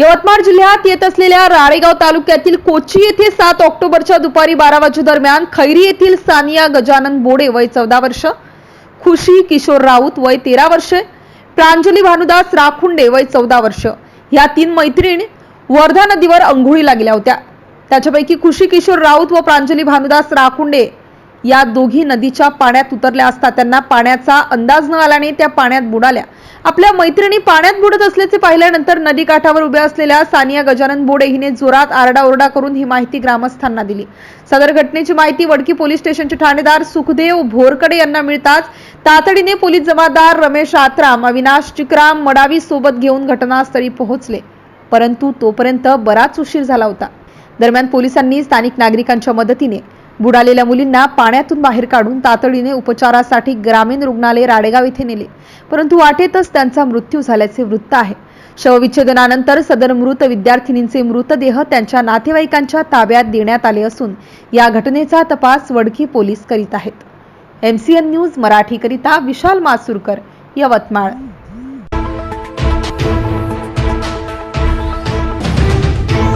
यवतमाळ जिल्ह्यात येत असलेल्या राळेगाव तालुक्यातील कोची येथे सात ऑक्टोबरच्या दुपारी बारा वाजे दरम्यान खैरी येथील सानिया गजानन बोडे वय चौदा वर्ष खुशी किशोर राऊत वय तेरा वर्षे प्रांजली भानुदास राखुंडे वय चौदा वर्ष. या तीन मैत्रीण वर्धा नदीवर अंघोळीला गेल्या होत्या. त्याच्यापैकी खुशी किशोर राऊत व प्रांजली भानुदास राखुंडे या दोघी नदीच्या पाण्यात उतरल्या असता त्यांना पाण्याचा अंदाज न आल्याने त्या पाण्यात बुडाल्या. आपल्या मैत्रिणी पाण्यात बुडत असल्याचे पाहिल्यानंतर नदीकाठावर उभ्या असलेल्या सानिया गजानन बोडे हिने जोरात आरडाओरडा करून ही माहिती ग्रामस्थांना दिली. सदर घटनेची माहिती वडकी पोलीस स्टेशनचे ठाणेदार सुखदेव भोरकडे यांना मिळताच तातडीने पोलीस जमादार रमेश आत्राम अविनाश चिकराम मडावी सोबत घेऊन घटनास्थळी पोहोचले. परंतु तोपर्यंत बराच उशीर झाला होता. दरम्यान पोलिसांनी स्थानिक नागरिकांच्या मदतीने बुडालेल्या मुलींना पाण्यातून बाहेर काढून तातडीने उपचारासाठी ग्रामीण रुग्णालय राडेगाव येथे नेले. परंतु वाटेतच त्यांचा मृत्यू झाल्याचे वृत्त आहे. शवविच्छेदनानंतर सदर मृत विद्यार्थिनींचे मृतदेह त्यांच्या नातेवाईकांच्या ताब्यात देण्यात आले असून या घटनेचा तपास वडकी पोलीस करीत आहेत. एमसीएन न्यूज मराठीकरिता विशाल मासुरकर यवतमाळ.